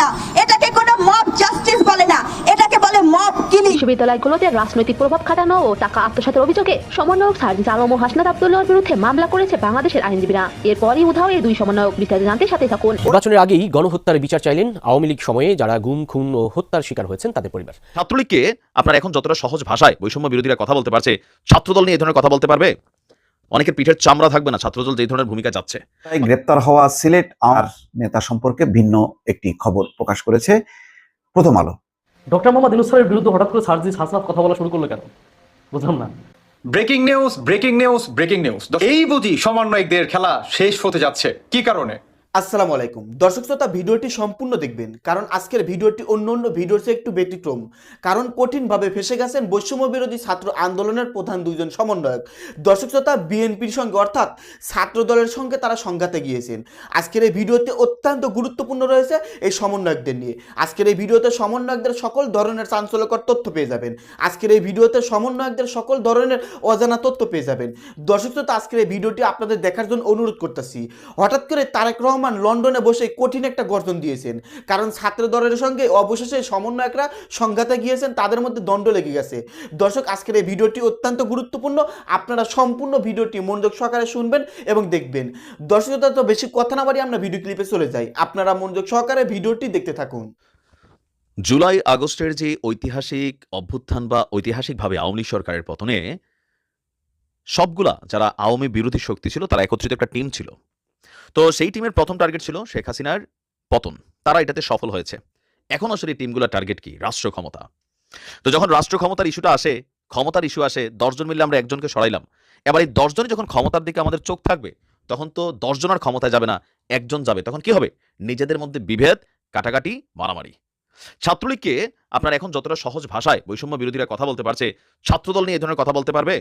না। এটাকে কোনো মব জাস্টিস বলে না। এটাকে বলে মব কিলিং বিশ্ববিদ্যালয়গুলোতে রাজনৈতিক প্রভাব খাটানো ও টাকা আত্মসাতের অভিযোগে সমন্বয়ক সার্জিস আলম ও হাসনাত আব্দুল্লাহর বিরুদ্ধে মামলা করেছে বাংলাদেশের আইনজীবীরা। এরপরই উধাও এই দুই সমন্বয়ক জানতে সাথে থাকুন। নির্বাচনের আগেই গণহত্যার বিচার চাইলেন আওয়ামী লীগ সময়ে যারা গুম খুন ও হত্যার শিকার হয়েছেন তাদের পরিবার। ছাত্রলীগকে আপনার এখন যতটা সহজ ভাষায় বৈষম্য বিরোধীরা কথা বলতে পারছে ছাত্রদল নিয়ে এই ধরনের কথা বলতে পারবে? অনেকের পিঠের চামড়া থাকবে না ছাত্রদল যে ধরনের ভূমিকা যাচ্ছে। গ্রেপ্তার হওয়া সিলেট আর নেতা সম্পর্কে ভিন্ন একটি খবর প্রকাশ করেছে প্রথম আলো। ডক্টর মোহাম্মদ ইনুসারের বিরুদ্ধে হঠাৎ করে সার্জিস হাসনাত কথা বলা শুরু করল কেন? বুঝলাম না। Breaking news breaking news breaking news. এই বুঝি সমন্বয়কদের খেলা শেষ হতে যাচ্ছে। কি কারণে? আসসালামু আলাইকুম। দর্শক শ্রোতা, ভিডিওটি সম্পূর্ণ দেখবেন, কারণ আজকের ভিডিওটি অন্য অন্য ভিডিওর চেয়ে একটু ব্যতিক্রম। কারণ কঠিনভাবে ফেসে গেছেন বৈষম্য বিরোধী ছাত্র আন্দোলনের প্রধান দুইজন সমন্বয়ক। দর্শক শ্রোতা, বিএনপির সঙ্গে, অর্থাৎ ছাত্র দলের সঙ্গে তারা সংঘাতে গিয়েছেন। আজকের এই ভিডিওতে অত্যন্ত গুরুত্বপূর্ণ রয়েছে এই সমন্বয়কদের নিয়ে। আজকের এই ভিডিওতে সমন্বয়কদের সকল ধরনের চাঞ্চল্যকর তথ্য পেয়ে যাবেন। আজকের এই ভিডিওতে সমন্বয়কদের সকল ধরনের অজানা তথ্য পেয়ে যাবেন। দর্শক শ্রোতা, আজকের এই ভিডিওটি আপনাদের দেখার জন্য অনুরোধ করতেছি। হঠাৎ করে তারেক রহমান লন্ডনে বসে কঠিন একটা গর্জন দিয়েছেন। কারণ ছাত্র দলের সঙ্গে অবশেষে সমন্বয়করা সংঘাতে গিয়েছেন, তাদের মধ্যে দণ্ড লেগে গেছে। দর্শক, আজকের এই ভিডিওটি অত্যন্ত গুরুত্বপূর্ণ। আপনারা সম্পূর্ণ ভিডিওটি মনোযোগ সহকারে শুনবেন এবং দেখবেন। দর্শক তো বেশি কথা না বাড়ি আমরা ভিডিও ক্লিপে চলে যাই। আপনারা মনোযোগ সহকারে ভিডিওটি দেখতে থাকুন। জুলাই আগস্টের যে ঐতিহাসিক অভ্যুত্থান বা ঐতিহাসিকভাবে আওয়ামী সরকারের পতনে, সবগুলা যারা আওয়ামী বিরোধী শক্তি ছিল, তারা একত্রিত একটা টিম ছিল। তো সেই টিমের প্রথম টার্গেট ছিল শেখ হাসিনার পতন। তারা এটাতে সফল হয়েছে। এখন আসলে টিমগুলোর টার্গেট কি? রাষ্ট্র ক্ষমতা। তো যখন রাষ্ট্র ক্ষমতার ইস্যুটা আসে, ক্ষমতার ইস্যু আসে দশজন মিললে আমরা একজনকে সরাইলাম। এবার এই দশজনই যখন ক্ষমতার দিকে আমাদের চোখ থাকবে, তখন তো দশজন আর ক্ষমতায় যাবে না, একজন যাবে। তখন কি হবে? নিজেদের মধ্যে বিভেদ, কাটাকাটি, মারামারি। ছাত্রলীগকে আপনার এখন যতটা সহজ ভাষায় বৈষম্য বিরোধীরা কথা বলতে পারছে, ছাত্রদল নিয়ে এই ধরনের কথা বলতে পারবে?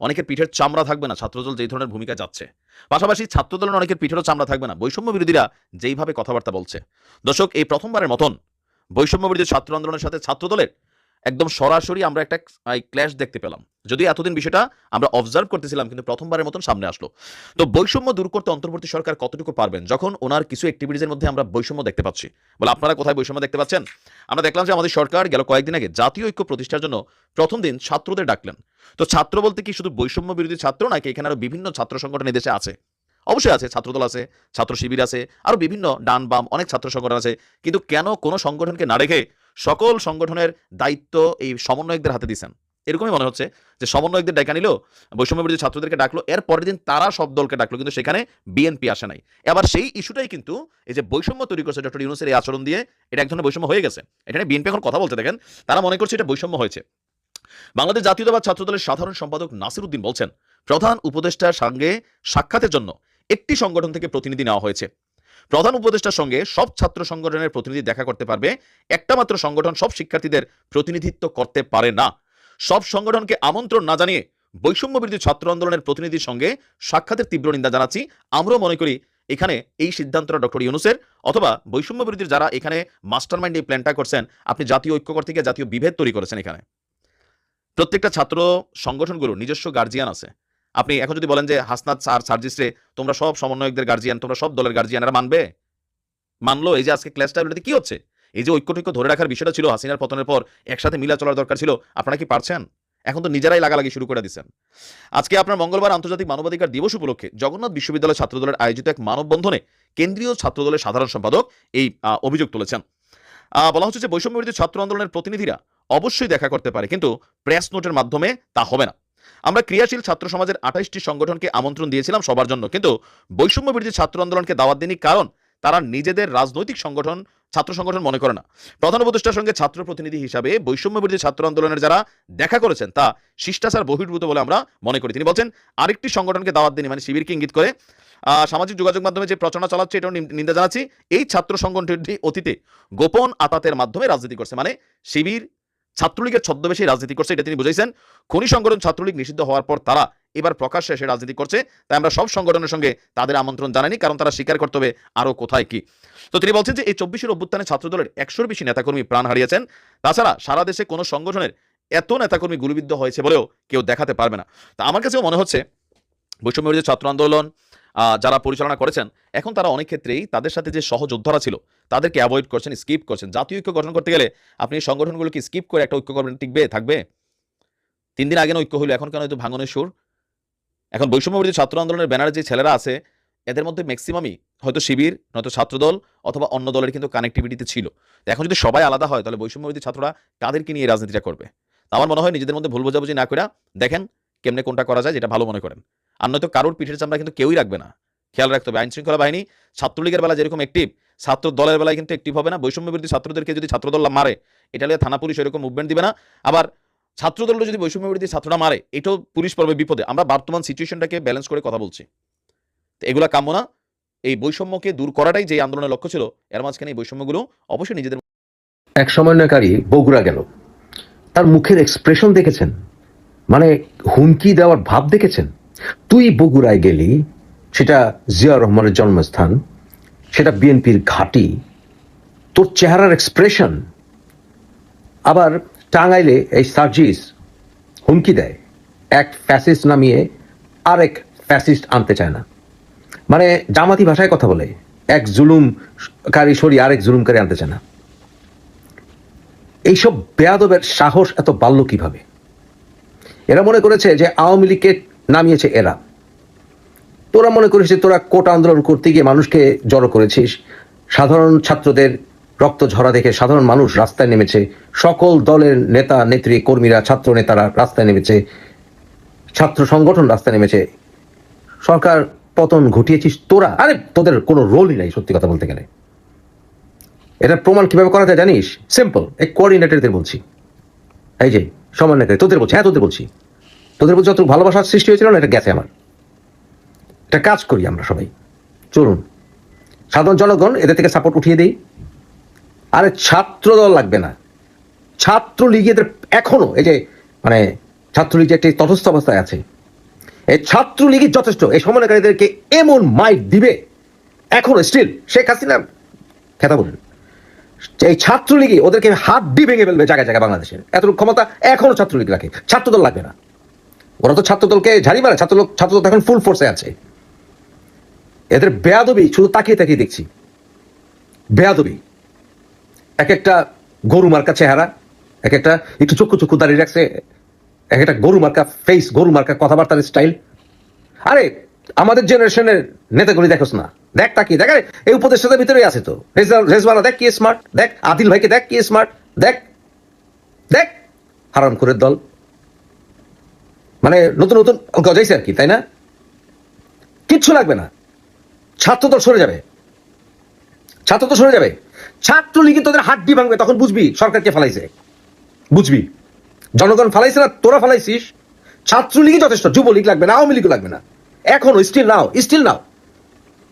অনেকের পিঠের চামড়া থাকবে না, ছাত্রদল যেই ধরনের ভূমিকা যাচ্ছে। পাশাপাশি ছাত্রদলের অনেকের পিঠেরও চামড়া থাকবে না। বৈষম্য বিরোধীরা যেইভাবে কথাবার্তা বলছে। দর্শক, এই প্রথমবারের মতন বৈষম্য বিরোধী ছাত্র আন্দোলনের সাথে ছাত্রদলের একদম সরাসরি আমরা একটা ক্ল্যাশ দেখতে পেলাম। যদি এতদিন বিষয়টা আমরা অবজার্ভ করতেছিলাম, কিন্তু প্রথমবারের মতন সামনে আসলো। তো বৈষম্য দূর করতে অন্তর্বর্তী সরকার কতটুকু পারবেন? যখন ওনার কিছু অ্যাক্টিভিটিজের মধ্যে আমরা বৈষম্য দেখতে পাচ্ছি। বলে আপনারা কোথায় বৈষম্য দেখতে পাচ্ছেন? আমরা দেখলাম যে আমাদের সরকার গেল কয়েকদিন আগে জাতীয় ঐক্য প্রতিষ্ঠার জন্য প্রথম দিন ছাত্রদের ডাকলেন। তো ছাত্র বলতে কি শুধু বৈষম্য বিরোধী ছাত্র নাকি এখানে আরও বিভিন্ন ছাত্র সংগঠন দেশে আছে? অবশ্যই আছে, ছাত্রদল আছে ছাত্র শিবির আছে, আরও বিভিন্ন ডান বাম অনেক ছাত্র সংগঠন আছে। কিন্তু কেন কোনো সংগঠনকে না রেখে সকল সংগঠনের দায়িত্ব এই সমন্বয়কদের হাতে দিচ্ছেন এরকমই মনে হচ্ছে যে সমন্বয়কদের ডাকা নিল বৈষম্য বিরোধী ছাত্রদেরকে ডাকলো এর পরের দিন তারা সব দলকে ডাকলো, কিন্তু সেখানে বিএনপি আসে নাই। এবার সেই ইস্যুটাই কিন্তু এই যে বৈষম্য তৈরি করছে ডক্টর ইউনুসের এই আচরণ দিয়ে, এটা এক ধরনের বৈষম্য হয়ে গেছে। এখানে বিএনপি এখন কথা বলতে দেখেন, তারা মনে করছে এটা বৈষম্য হয়েছে। বাংলাদেশ জাতীয়তাবাদ ছাত্রদলের সাধারণ সম্পাদক নাসির উদ্দিন বলছেন, প্রধান উপদেষ্টার সঙ্গে সাক্ষাতের জন্য একটি সংগঠন থেকে প্রতিনিধি নেওয়া হয়েছে। প্রধান উপদেষ্টার সঙ্গে সব ছাত্র সংগঠনের প্রতিনিধি দেখা করতে পারবে। একটা মাত্র সংগঠন সব শিক্ষার্থীদের প্রতিনিধিত্ব করতে পারে না। সব সংগঠনকে আমন্ত্রণ না জানিয়ে বৈষম্য বিরোধী ছাত্র আন্দোলনের প্রতিনিধির সঙ্গে সাক্ষাতের তীব্র নিন্দা জানাচ্ছি। আমরাও মনে করি এখানে এই সিদ্ধান্তটা ডক্টর ইউনুসের অথবা বৈষম্য বিরোধীর যারা এখানে মাস্টার মাইন্ড এই প্ল্যানটা করছেন, আপনি জাতীয় ঐক্যকর থেকে জাতীয় বিভেদ তৈরি করেছেন এখানে। প্রত্যেকটা ছাত্র সংগঠনগুলো নিজস্ব গার্জিয়ান আছে। আপনি এখন যদি বলেন যে হাসনাত স্যার সার্জিসরে তোমরা সব সমন্বয়কদের গার্জিয়ান তোমরা সব দলের গার্জিয়ান এরা মানবে? মানলো, এই যে আজকে এটাতে কি হচ্ছে? এই যে ঐক্যটৈক্য ধরে রাখার বিষয়টা ছিল, হাসিনার পতনের পর একসাথে মিলা চলার দরকার ছিল, আপনারা কি পারছেন? এখন তো নিজেরাই লাগালাগি শুরু করে দিচ্ছেন। আজকে আপনার মঙ্গলবার আন্তর্জাতিক মানবাধিকার দিবস উপলক্ষে জগন্নাথ বিশ্ববিদ্যালয় ছাত্রদলের আয়োজিত এক মানববন্ধনে কেন্দ্রীয় ছাত্রদলের সাধারণ সম্পাদক এই অভিযোগ তুলেছেন। বলা হচ্ছে যে বৈষম্য বিরোধী ছাত্র আন্দোলনের প্রতিনিধিরা অবশ্যই দেখা করতে পারে, কিন্তু প্রেস নোটের মাধ্যমে তা হবে না। আমরা ক্রিয়াশীল ছাত্র সমাজের আঠাইশটি সংগঠনকে আমন্ত্রণ দিয়েছিলাম সবার জন্য। কিন্তু বৈষম্য বিরোধী ছাত্র আন্দোলনকে দাওয়াত দেনি কারণ তারা নিজেদের রাজনৈতিক সংগঠন, ছাত্র সংগঠন মনে করে না। প্রধান উপদেষ্টার সঙ্গে ছাত্র প্রতিনিধি হিসাবে বৈষম্য বিরোধী ছাত্র আন্দোলনের যারা দেখা করেছেন, তা শিষ্টাচার বহির্ভূত বলে আমরা মনে করি। তিনি বলছেন, আরেকটি সংগঠনকে দাওয়াত দেনি মানে শিবিরকে ইঙ্গিত করে সামাজিক যোগাযোগ মাধ্যমে যে প্রচারণা চালাচ্ছে, এটাও নিন- নিন্দা জানাচ্ছি, এই ছাত্র সংগঠনটি অতীতে গোপন আতাতের মাধ্যমে রাজনীতি করছে। মানে শিবির ছাত্রলীগের ছদ্মবেশী রাজনীতি করছে, এটা তিনি বুঝাইছেন। খনি সংগঠন ছাত্রলীগ নিষিদ্ধ হওয়ার পর তারা এবার প্রকাশ্যে এসে রাজনীতি করছে। তাই আমরা সব সংগঠনের সঙ্গে তাদের আমন্ত্রণ জানাইনি, কারণ তারা স্বীকার করতে হবে আরও কোথায় কি। তো তিনি বলছেন যে, এই চব্বিশের অভ্যুত্থানে ছাত্রদলের একশোর বেশি নেতাকর্মী প্রাণ হারিয়েছেন। তাছাড়া সারা দেশে কোনো সংগঠনের এত নেতাকর্মী গুলিবিদ্ধ হয়েছে বলেও কেউ দেখাতে পারবে না। তা আমার কাছেও মনে হচ্ছে বৈষম্য বিরোধী ছাত্র আন্দোলন যারা পরিচালনা করেছেন, এখন তারা অনেক ক্ষেত্রেই তাদের সাথে যে সহযোদ্ধারা ছিল, তাদেরকে অ্যাভয়েড করছেন স্কিপ করছেন। জাতীয় ঐক্য গঠন করতে গেলে আপনি এই সংগঠনগুলোকে স্কিপ করে একটা ঐক্য করবেন টিকবে, থাকবে? তিন দিন আগে ঐক্য হইল, এখন কেন হয়তো ভাঙনের সুর? এখন বৈষম্যবিরোধী ছাত্র আন্দোলনের ব্যানারে যে ছেলেরা আছে, এদের মধ্যে ম্যাক্সিমামই হয়তো শিবির, নয়তো ছাত্রদল অথবা অন্য দলের কিন্তু কানেক্টিভিটিতে ছিল। এখন যদি সবাই আলাদা হয়, তাহলে বৈষম্যবিরোধী ছাত্ররা কাদেরকে নিয়ে রাজনীতিটা করবে? আমার মনে হয় নিজেদের মধ্যে ভুল বোঝাবুঝি না করে দেখেন কেমনে কোনটা করা যায়, যেটা ভালো মনে করেন। আর নয়তো কারোর পিঠের চামড়া কিন্তু কেউই রাখবে না। খেয়াল রাখতে হবে। আইন শৃঙ্খলা বাহিনী ছাত্রলীগের বেলা যেরকম অ্যাক্টিভ ছাত্র দলের বেলায় কিন্তু অ্যাক্টিভ হবে না। বৈষম্য বিরোধী ছাত্রদেরকে যদি ছাত্রদল মারে, এটা নিয়ে থানা পুলিশ এরকম মুভমেন্ট দিবে না। আবার ছাত্রদল যদি বৈষম্য বিরোধী ছাত্ররা মারে, এটাও পুলিশ পড়বে বিপদে। আমরা বর্তমান সিচুয়েশনটাকে ব্যালেন্স করে কথা বলছি। তো এগুলা কাম্য না। এই বৈষম্যকে দূর করাটাই যে আন্দোলনের লক্ষ্য ছিল, এর মাঝখানে এই বৈষম্যগুলো অবশ্যই নিজেদের এক সমন্বয়কারী বগুড়া গেল। তার মুখের এক্সপ্রেশন দেখেছেন? মানে হুমকি দেওয়ার ভাব দেখেছেন? তুই বগুড়ায় গেলি, সেটা জিয়া রহমানের জন্মস্থান, সেটা বিএনপির ঘাঁটি, তোর চেহারার এক্সপ্রেশন আবার টাঙ্গাইলে এই সার্জিস হুমকি দেয়, এক ফ্যাসিস্ট নামিয়ে আরেক ফ্যাসিস্ট আনতে চায় না। মানে জামাতি ভাষায় কথা বলে, এক জুলুমকারী সরি আরেক জুলুমকারী আনতে চায় না। এইসব বেয়াদবের সাহস এত বাড়ল কীভাবে? এরা মনে করেছে যে আওয়ামী লীগকে নামিয়েছে এরা। তোরা মনে করিস যে তোরা কোটা আন্দোলন করতে গিয়ে মানুষকে জড়ো করেছিস। সাধারণ ছাত্রদের রক্ত ঝরা দেখে সাধারণ মানুষ রাস্তায় নেমেছে। সকল দলের নেতা, নেত্রী, কর্মীরা, ছাত্র নেতারা রাস্তায় নেমেছে। ছাত্র সংগঠন রাস্তায় নেমেছে। সরকার পতন ঘটিয়েছিস তোরা? আরে, তোদের কোনো রোলই নাই সত্যি কথা বলতে গেলে। এটা প্রমাণ কীভাবে করা যায় জানিস? সিম্পল এই কোঅর্ডিনেটরদের বলছি। এই যে, সমন্বয়কারী, তোদের বলছি হ্যাঁ তোদের বলছি। তোদের বলছি যত ভালোবাসার সৃষ্টি হয়েছিল না, এটা গেছে আমার। এটা কাজ করি আমরা সবাই। চলুন। সাধারণ জনগণ, এদের থেকে সাপোর্ট উঠিয়ে দেই। আরে ছাত্র দল লাগবে না। ছাত্রলীগ এদের এখনও, এই যে মানে ছাত্রলীগ একটি তটস্থ অবস্থায় আছে। এই ছাত্রলীগই যথেষ্ট। এই সমন্বয়কারীদেরকে এমন মাইক দিবে। এখনও স্টিল শেখ হাসিনা, খেতা বলুন। এই ছাত্রলীগই ওদেরকে হাত দিয়ে ভেঙে ফেলবে জায়গায় জায়গায় বাংলাদেশের। এত ক্ষমতা এখনও ছাত্রলীগ রাখে। ছাত্রদল লাগবে না। ওরা তো ছাত্রদলকে ঝাড়ি মারে ছাত্রদল ছাত্রদল এখন ফুল ফোর্সে আছে। এদের বেয়াদবি, শুধু তাকিয়ে তাকিয়ে দেখছি। বেয়াদবি। এক একটা গরু মার্কা চেহারা, এক একটা একটু চক্ষু চক্ষু দাঁড়িয়ে রাখছে, এক একটা গরু মার্কা ফেস গরু মার্কা কথাবার্তার স্টাইল আরে, আমাদের জেনারেশনের নেতাগুলি দেখোস না। দেখ তাকি দেখ। আরে, এই উপদেষ্টাদের ভিতরেই আছে তো। রেজা- রেজওয়ানা দেখ কি স্মার্ট দেখ, আদিল ভাইকে দেখ কি স্মার্ট দেখ। দেখ হারাম করে দল। মানে নতুন নতুন গজাইছে আর কি, তাই না? কিচ্ছু লাগবে না। ছাত্রদল সরে যাবে। ছাত্র তো সরে যাবে। ছাত্রলীগে তোদের হাড্ডি ভাঙবে, তখন বুঝবি সরকারকে ফালাইছে। বুঝবি। জনগণ ফালাইছে না, তোরা ফালাইছিস। ছাত্রলীগই যথেষ্ট, যুবলীগ লাগবে না, আওয়ামী লীগও লাগবে না। এখনও স্টিল নাও স্টিল নাও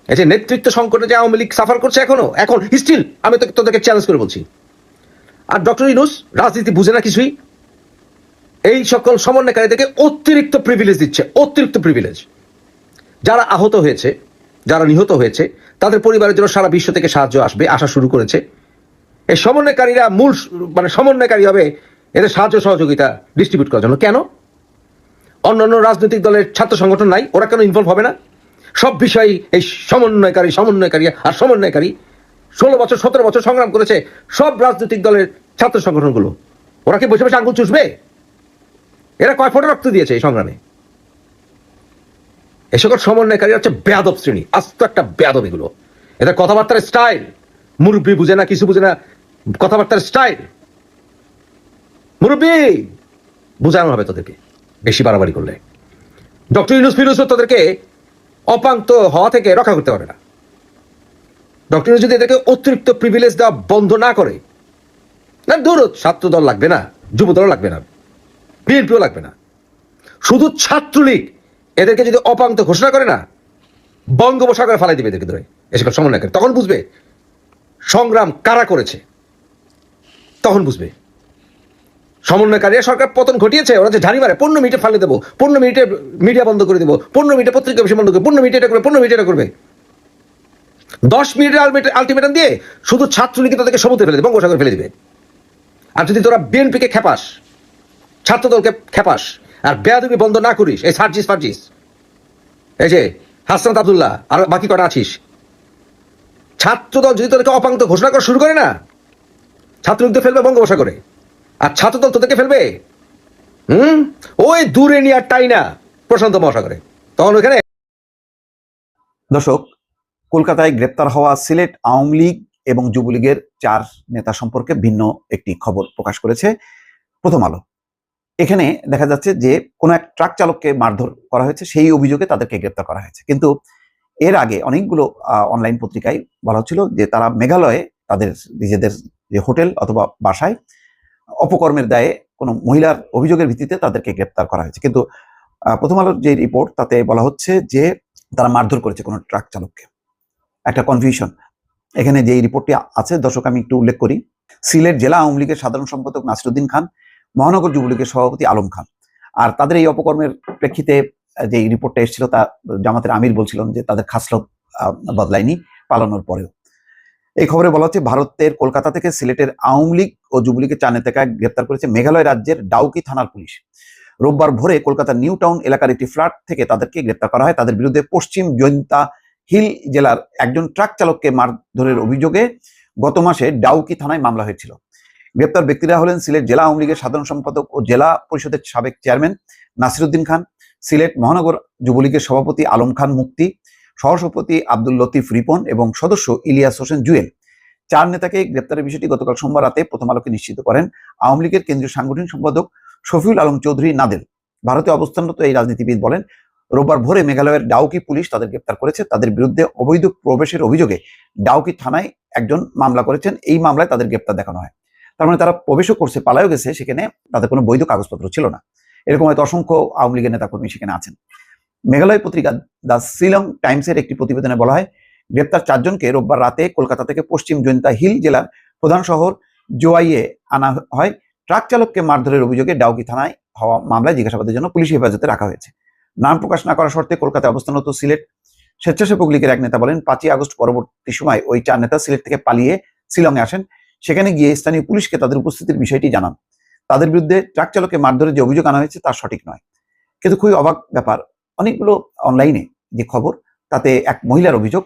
এই যে নেতৃত্ব সংকটে যে আওয়ামী লীগ সাফার করছে এখনও, এখন স্টিল আমি তো তোদেরকে চ্যালেঞ্জ করে বলছি। আর ডক্টর ইনুস রাজনীতি বুঝে না কিছুই? এই সকল সমন্বয়কারীদেরকে অতিরিক্ত প্রিভিলেজ দিচ্ছে, অতিরিক্ত প্রিভিলেজ যারা আহত হয়েছে, যারা নিহত হয়েছে, তাদের পরিবারের জন্য সারা বিশ্ব থেকে সাহায্য আসবে, আসা শুরু করেছে। এই সমন্বয়কারীরা মূল মানে সমন্বয়কারী হবে, এদের সাহায্য সহযোগিতা ডিস্ট্রিবিউট করার জন্য। কেন? অন্যান্য রাজনৈতিক দলের ছাত্র সংগঠন নাই, ওরা কেন ইনভলভ হবে না? সব বিষয়ে এই সমন্বয়কারী সমন্বয়কারী আর সমন্বয়কারী ষোলো বছর, সতেরো বছর সংগ্রাম করেছে সব রাজনৈতিক দলের ছাত্র সংগঠনগুলো। ওরা কি বসে বসে আঙ্গুল চুষবে? এরা কয় ফোটা রক্ত দিয়েছে এই সংগ্রামে? এই সকল সমন্বয়কারী হচ্ছে বেয়াদব শ্রেণি, আস্ত একটা বেয়াদব এগুলো। এদের কথাবার্তার স্টাইল, মুরব্বী বুঝে না, কিছু বুঝে না, কথাবার্তার স্টাইল। মুরব্বী, বুঝানো হবে তোদেরকে, বেশি বাড়াবাড়ি করলে। ডক্টর ইউনুস ফিরুস তোদেরকে অপান্ত হওয়া থেকে রক্ষা করতে পারে না। ডক্টর ইউনুস যদি এদেরকে অতিরিক্ত প্রিভিলেজ দেওয়া বন্ধ না করে, না, দূর ছাত্র দল লাগবে না যুব দল লাগবে না। বিএনপিও লাগবে না। শুধু ছাত্রলীগ এদেরকে যদি অপান্ত ঘোষণা করে না, বঙ্গোপসাগরে ফালাই দিবে এদেরকে ধরে এসব সমন্বয় করে। তখন বুঝবে সংগ্রাম কারা করেছে। তখন বুঝবে। সমন্বয়কারীরা সরকার পতন ঘটিয়েছে, ওরা যে ঝাড়ি মারে, পনেরো মিনিটে ফালে দেবো, পনেরো মিনিটে মিডিয়া বন্ধ করে দেবো, পনেরো মিনিটে পত্রিকা অফিস বন্ধ করবে পনেরো মিনিটে এটা করবে, পনেরো মিনিটে এটা করবে। দশ মিনিটের আলটিমেটাম দিয়ে শুধু ছাত্রলীগে তাদেরকে সমুদ্রে ফেলে দেবে, বঙ্গোপসাগরে ফেলে দিবে। আর যদি তোরা বিএনপিকে খেপাস ছাত্রদলকে খেপাস আর বেয়াদবি বন্ধ না করিস। এই সার্জিস ফার্জিস। এই যে, হাসনাত আবদুল্লাহ, আর বাকি কটা আছিস? ছাত্রদল যদি তোদেরকে অপাঙ্ক্ত ঘোষণা করা শুরু করে না ছাত্রলীগ ফেলবে বঙ্গোপসাগরে। আর ছাত্রদল তোদেরকে ফেলবে? হুম? ওই দূরে নিয়ে আর টাই না প্রশান্ত মহাসাগরে। তখন ওইখানে দর্শক, কলকাতায় গ্রেপ্তার হওয়া সিলেট আওয়ামী লীগ এবং যুবলীগের চার নেতা সম্পর্কে ভিন্ন একটি খবর প্রকাশ করেছে প্রথম আলো। এখানে দেখা যাচ্ছে যে কোনো এক ট্রাক চালককে মারধর করা হয়েছে, সেই অভিযোগে তাদেরকে গ্রেপ্তার করা হয়েছে। কিন্তু এর আগে অনেকগুলো অনলাইন পত্রিকায় বলা হচ্ছিল যে তারা মেঘালয়ে তাদের নিজেদের যে হোটেল অথবা বাসায় অপকর্মের দায়ে কোনো মহিলার অভিযোগের ভিত্তিতে তাদেরকে গ্রেপ্তার করা হয়েছে। কিন্তু প্রথম আলোর যে রিপোর্ট তাতে বলা হচ্ছে যে তারা মারধর করেছে কোনো ট্রাক চালককে। একটা কনফিউশন এখানে যে রিপোর্টটি আছে, দর্শক আমি একটু উল্লেখ করি। সিলেট জেলা আওয়ামী লীগের সাধারণ সম্পাদক নাসিরুদ্দিন খান মহানগর যুবলীগের সভাপতি আলম খান। আর তাদের এই অপকর্মের প্রেক্ষিতে যে রিপোর্টটা এসেছিল তা জামাতের আমির বলছিলেন যে তাদের খাসলত বদলায়নি, পালানোর পরেও। এই খবরে বলা হচ্ছে, ভারতের কলকাতা থেকে সিলেটের আওয়ামী লীগ ও যুবলীগের চার নেতাকে গ্রেপ্তার করেছে মেঘালয় রাজ্যের ডাউকি থানার পুলিশ। রোববার ভোরে কলকাতার নিউ টাউন এলাকার একটি ফ্ল্যাট থেকে তাদেরকে গ্রেপ্তার করা হয়। তাদের বিরুদ্ধে পশ্চিম জৈন্তা হিল জেলার একজন ট্রাক চালককে মারধরের অভিযোগে গত মাসে ডাউকি থানায় মামলা হয়েছিল। গ্রেপ্তার ব্যক্তিরা হলেন সিলেট জেলা আওয়ামী লীগের সাধারণ সম্পাদক ও জেলা পরিষদের সাবেক চেয়ারম্যান নাসিরুদ্দিন খান, সিলেট মহানগর যুবলীগের সভাপতি আলম খান মুক্তি সহসভাপতি আব্দুল লতিফ রিপন এবং সদস্য ইলিয়াস হোসেন জুয়েল। চার নেতাকে গ্রেপ্তারের বিষয়টি গতকাল সোমবার রাতে প্রথম আলোকে নিশ্চিত করেন আওয়ামী লীগের কেন্দ্রীয় সাংগঠনিক সম্পাদক শফিউল আলম চৌধুরী নাদেল। ভারতে অবস্থানরত এই রাজনীতিবিদ বলেন, রোববার ভোরে মেঘালয়ের ডাউকি পুলিশ তাদের গ্রেপ্তার করেছে। তাদের বিরুদ্ধে অবৈধ প্রবেশের অভিযোগে ডাউকি থানায় একজন মামলা করেছেন। এই মামলায় তাদের গ্রেপ্তার দেখানো হয়। তার মানে তারা প্রবেশও করছে, পালায়ও গেছে, সেখানে তাদের কোনো বৈধ কাগজপত্র ছিল না। এরকম হয়তো অসংখ্য আওয়ামী লীগের নেতাকর্মী সেখানে আছেন। মেঘালয় পত্রিকা দ্য শিলং টাইমসের একটি প্রতিবেদনে বলা হয়, গ্রেপ্তার চারজনকে রোববার রাতে কলকাতা থেকে পশ্চিম জৈন্তা হিল জেলার প্রধান শহর জোয়াইয়ে আনা হয়। ট্রাক চালককে মারধরের অভিযোগে ডাউকি থানায় হওয়া মামলায় জিজ্ঞাসাবাদের জন্য পুলিশ হেফাজতে রাখা হয়েছে। নাম প্রকাশ না করার শর্তে কলকাতায় অবস্থানরত সিলেট স্বেচ্ছাসেবক লীগের এক নেতা বলেন, পাঁচই আগস্ট পরবর্তী সময় ওই চার নেতা সিলেট থেকে পালিয়ে শিলংয়ে আসেন। সেখানে গিয়ে স্থানীয় পুলিশকে তাদের উপস্থিতির বিষয়টি জানান। তাদের বিরুদ্ধে ট্রাক চালককে মারধরের যে অভিযোগ আনা হয়েছে তা সঠিক নয়। কিন্তু খুবই অবাক ব্যাপার, অনেকগুলো অনলাইনে যে খবর, তাতে এক মহিলার অভিযোগ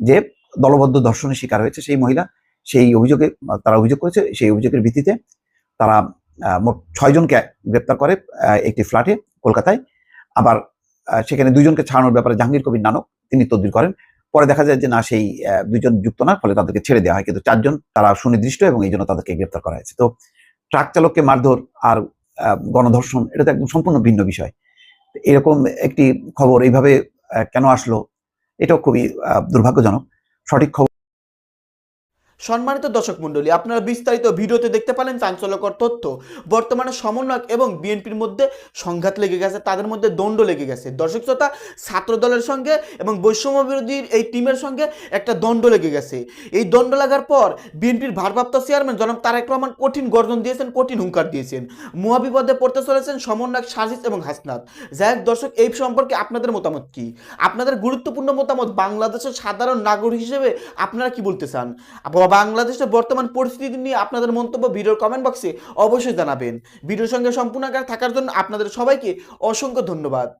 যে দলবদ্ধ ধর্ষণের শিকার হয়েছে সেই মহিলা, সেই অভিযোগে তারা অভিযোগ করেছে, সেই অভিযোগের ভিত্তিতে তারা মোট ছয়জনকে গ্রেপ্তার করে একটি ফ্ল্যাটে কলকাতায়। আবার সেখানে দুইজনকে ছাড়ানোর ব্যাপারে জাহাঙ্গীর কবির নানক তিনি তদবির করেন। পরে দেখা যায় যে না, সেই দুজন যুক্ত না, ফলে তাদেরকে ছেড়ে দেওয়া হয়। কিন্তু চারজন তারা সুনির্দিষ্ট এবং এই জন্য তাদেরকে গ্রেপ্তার করা হয়েছে। তো ট্রাক চালককে মারধর আর গণধর্ষণ, এটা তো একদম সম্পূর্ণ ভিন্ন বিষয়। এরকম একটি খবর এইভাবে কেন আসলো, এটাও খুবই দুর্ভাগ্যজনক। সঠিক খবর সম্মানিত দর্শক মণ্ডলী, আপনারা বিস্তারিত ভিডিওতে দেখতে পারেন চাঞ্চল্যকর তথ্য। বর্তমানে সমন্বয়ক এবং বিএনপির মধ্যে সংঘাত লেগে গেছে, তাদের মধ্যে দণ্ড লেগে গেছে। দর্শক শ্রোতা ছাত্র দলের সঙ্গে এবং বৈষম্য বিরোধীর এই টিমের সঙ্গে একটা দণ্ড লেগে গেছে। এই দণ্ড লাগার পর বিএনপির ভারপ্রাপ্ত চেয়ারম্যান জনাব তারেক রহমান কঠিন গর্জন দিয়েছেন, কঠিন হুঙ্কার দিয়েছেন। মহাবিপদে পড়তে চলেছেন সমন্বয়ক সাজিদ এবং হাসনাত। যাই হোক দর্শক, এই সম্পর্কে আপনাদের মতামত কি? আপনাদের গুরুত্বপূর্ণ মতামত বাংলাদেশের সাধারণ নাগরিক হিসেবে আপনারা কি বলতে চান? বাংলাদেশের বর্তমান পরিস্থিতি নিয়ে আপনাদের মন্তব্য ভিডিওর কমেন্ট বক্সে অবশ্যই জানাবেন। ভিডিওর সঙ্গে সম্পূর্ণ থাকার জন্য আপনাদের সবাইকে অসংখ্য ধন্যবাদ।